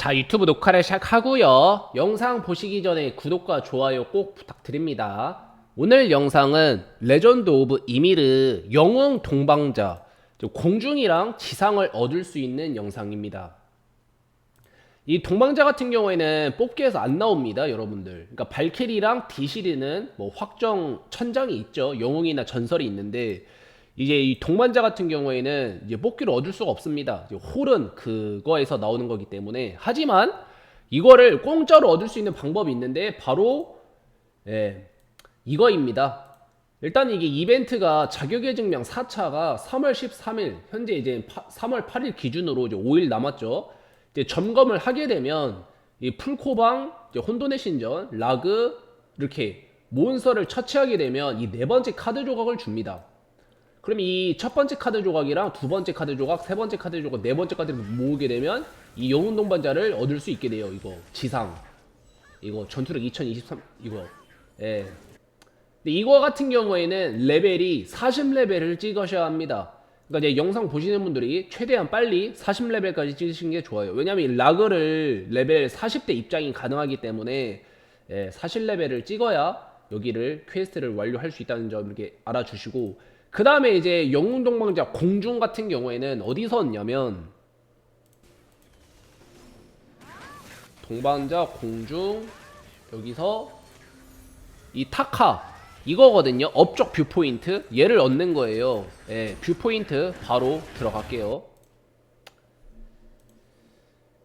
자, 유튜브 녹화를 시작하고요. 영상 보시기 전에 구독과 좋아요 꼭 부탁드립니다. 오늘 영상은 레전드 오브 이미르 영웅 동방자 공중이랑 지상을 얻을 수 있는 영상입니다. 이 동방자 같은 경우에는 뽑기에서 안 나옵니다, 여러분들. 그러니까 발키리랑 디시리는 뭐 확정 천장이 있죠. 영웅이나 전설이 있는데 이제 이 동반자 같은 경우에는 이제 뽑기를 얻을 수가 없습니다. 홀은 그거에서 나오는 거기 때문에 하지만 이거를 공짜로 얻을 수 있는 방법이 있는데 바로 예, 이거입니다. 일단 이게 이벤트가 자격의 증명 4차가 3월 13일 현재 이제 3월 8일 기준으로 이제 5일 남았죠. 이제 점검을 하게 되면 이 풀코방, 혼돈의 신전, 라그 이렇게 몬스터를 처치하게 되면 이 네 번째 카드 조각을 줍니다. 그럼 이 첫 번째 카드 조각이랑 두 번째 카드 조각, 세 번째 카드 조각, 네 번째 카드를 모으게 되면 이 영웅 동반자를 얻을 수 있게 돼요. 이거 지상, 이거 전투력 2023 이거. 예. 근데 이거 같은 경우에는 레벨이 40레벨을 찍으셔야 합니다. 그러니까 이제 영상 보시는 분들이 최대한 빨리 40레벨까지 찍으시는 게 좋아요. 왜냐면 이 라그를 레벨 40대 입장이 가능하기 때문에 예, 40레벨을 찍어야 여기를 퀘스트를 완료할 수 있다는 점 이렇게 알아주시고 그 다음에 이제 영웅 동방자 공중 같은 경우에는 어디서 얻냐면 동방자 공중 여기서 이 타카 이거거든요. 업적 뷰 포인트 얘를 얻는 거예요. 예, 뷰 포인트 바로 들어갈게요.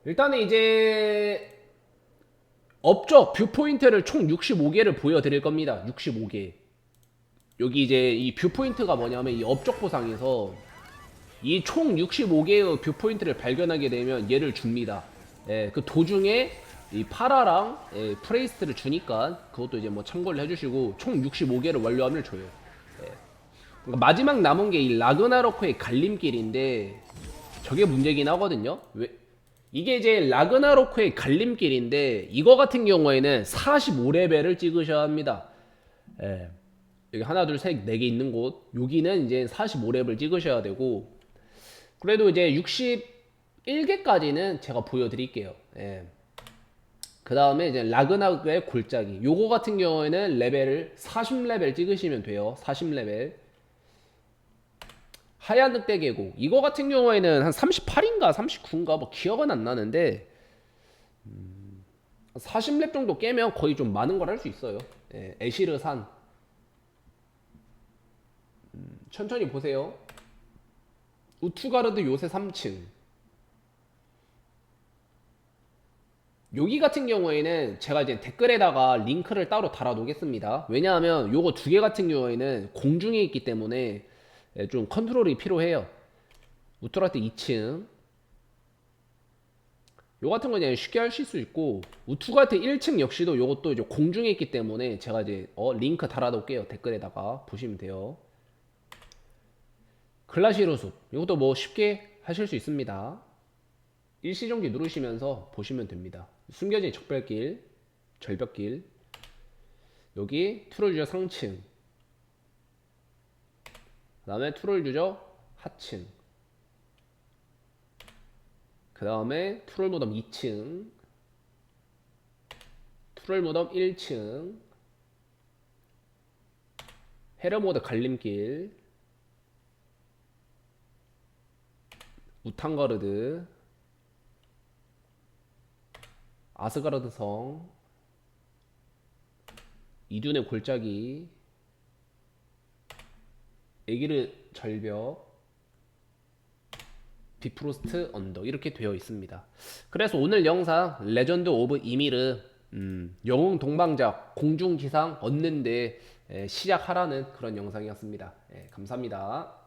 일단은 이제 업적 뷰 포인트를 총 65개를 보여드릴 겁니다. 65개. 여기 이제 이 뷰 포인트가 뭐냐면 이 업적 보상에서 이 총 65개의 뷰 포인트를 발견하게 되면 얘를 줍니다. 예, 그 도중에 이 파라랑 예, 프레이스트를 주니까 그것도 이제 뭐 참고를 해주시고 총 65개를 완료하면 줘요. 예. 그러니까 마지막 남은 게 이 라그나로크의 갈림길인데 저게 문제긴 하거든요. 왜? 이게 이제 라그나로크의 갈림길인데 이거 같은 경우에는 45레벨을 찍으셔야 합니다. 예. 여기 하나 둘 셋 네 개 있는 곳. 여기는 이제 45렙을 찍으셔야 되고. 그래도 이제 61개까지는 제가 보여드릴게요. 예. 그 다음에 이제 라그나그의 골짜기. 요거 같은 경우에는 레벨을 40레벨 찍으시면 돼요. 40레벨. 하얀 늑대 계곡. 이거 같은 경우에는 한 38인가 39인가 뭐 기억은 안 나는데 음, 40렙 정도 깨면 거의 좀 많은 걸 할 수 있어요. 예, 에시르산 천천히 보세요. 우투가르드 요새 3층. 여기 같은 경우에는 제가 이제 댓글에다가 링크를 따로 달아 놓겠습니다. 왜냐하면 요거 두 개 같은 경우에는 공중에 있기 때문에 예, 좀 컨트롤이 필요해요. 우투가르드 2층. 요 같은 거 그냥 쉽게 하실 수 있고 우투가르드 1층 역시도 요것도 이제 공중에 있기 때문에 제가 이제 어 링크 달아 놓을게요. 댓글에다가 보시면 돼요. 글라시로 숲. 이것도 뭐 쉽게 하실 수 있습니다. 일시정지 누르시면서 보시면 됩니다. 숨겨진 적별길 절벽길. 여기 트롤 유저 상층. 그 다음에 트롤 유저 하층. 그 다음에 트롤 무덤 2층. 트롤 무덤 1층. 헤르모드 갈림길 우탄가르드 아스가르드 성 이둔의 골짜기 에기르 절벽 비프로스트 언덕 이렇게 되어 있습니다. 그래서 오늘 영상 레전드 오브 이미르 음, 영웅 동방자 공중 기상 얻는데 에, 시작하라는 그런 영상이었습니다. 예, 감사합니다.